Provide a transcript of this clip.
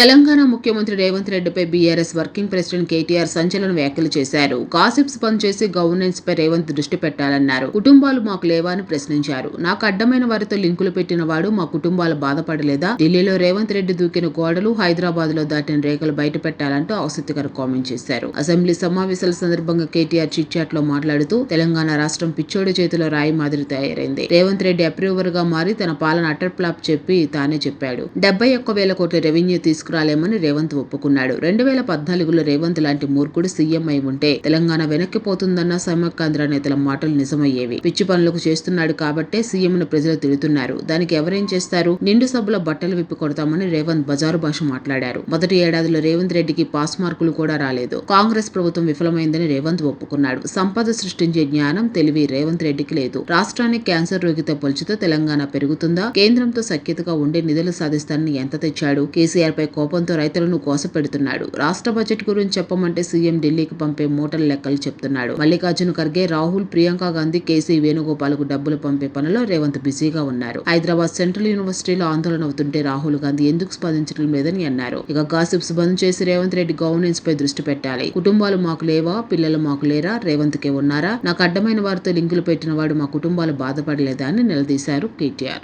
తెలంగాణ ముఖ్యమంత్రి రేవంత్ రెడ్డిపై BRS working president KTR సంచలన వ్యాఖ్యలు చేశారు. గాసిప్స్ పనిచేసి చేసి గవర్నెన్స్ పై రేవంత్ దృష్టి పెట్టాలన్నారు. కుటుంబాలు మాకు లేవా అని ప్రశ్నించారు. నాకు అడ్డమైన వారితో లింకులు పెట్టిన వాడు మా కుటుంబాలు బాధపడలేదా? ఢిల్లీలో రేవంత్ రెడ్డి దూకిన గోడలు హైదరాబాద్లో దాటిన రేఖలు బయట పెట్టాలంటూ ఆసక్తికర కామెంట్ చేశారు. అసెంబ్లీ సమావేశాల సందర్భంగా కేటీఆర్ చిట్చాట్లో మాట్లాడుతూ తెలంగాణ రాష్ట్రం పిచ్చోడి చేతిలో రాయి మాదిరి తయారైంది. రేవంత్ రెడ్డి అప్రూవర్గా మారి తన పాలన అటర్ ప్లాప్ చెప్పి తానే చెప్పాడు. డెబ్బై ఒక్క వేల కోట్ల రెవెన్యూ తీసుకురాలేమని రేవంత్ ఒప్పుకున్నాడు. రెండు వేల పద్నాలుగులో రేవంత్ లాంటి మూర్ఖుడు సీఎం అయి ఉంటే తెలంగాణ వెనక్కిపోతుందన్న సమైక్యాంధ్ర నేతల మాటలు నిజమయ్యేవి. పిచ్చి పనులకు చేస్తున్నాడు కాబట్టే సీఎంను ప్రజలు తిడుతున్నారు. దానికి ఎవరేం చేస్తారు? నిండు సభలో బట్టలు విప్పి కొడతామని రేవంత్ బజారు భాష మాట్లాడారు. మొదటి ఏడాదిలో రేవంత్ రెడ్డికి పాస్ మార్కులు కూడా రాలేదు. కాంగ్రెస్ ప్రభుత్వం విఫలమైందని రేవంత్ ఒప్పుకున్నాడు. సంపద సృష్టించే జ్ఞానం తెలివి రేవంత్ రెడ్డికి లేదు. రాష్ట్రానికి క్యాన్సర్ రోగితో పోల్చితే తెలంగాణ పెరుగుతుందా? కేంద్రంతో సఖ్యతగా ఉండే నిధులు సాధిస్తానని ఎంత తెచ్చాడు? కేసీఆర్ పై కోపంతో రైతులను కోసపెడుతున్నాడు రాష్ట్ర బడ్జెట్ గురించి చెప్పమంటే సీఎం ఢిల్లీకి పంపే మూటల లెక్కలు చెప్తున్నాడు. మల్లికార్జున ఖర్గే రాహుల్ ప్రియాంక గాంధీ కేసీ వేణుగోపాల్కు డబ్బులు పంపే పనిలో రేవంత్ బిజీగా ఉన్నారు. హైదరాబాద్ సెంట్రల్ యూనివర్సిటీలో ఆందోళన అవుతుంటే రాహుల్ గాంధీ ఎందుకు స్పందించడం లేదని అన్నారు. ఇక గాసిప్స్ బంద్ చేసి రేవంత్ రెడ్డి గవర్నెన్స్ పై దృష్టి పెట్టాలి. కుటుంబాలు మాకు లేవా? పిల్లలు మాకు లేరా? రేవంత్ కే ఉన్నారా? నాకు అడ్డమైన వారితో లింకులు పెట్టిన వాడు మా కుటుంబాలు బాధపడలేదా? అని నిలదీశారు కేటీఆర్.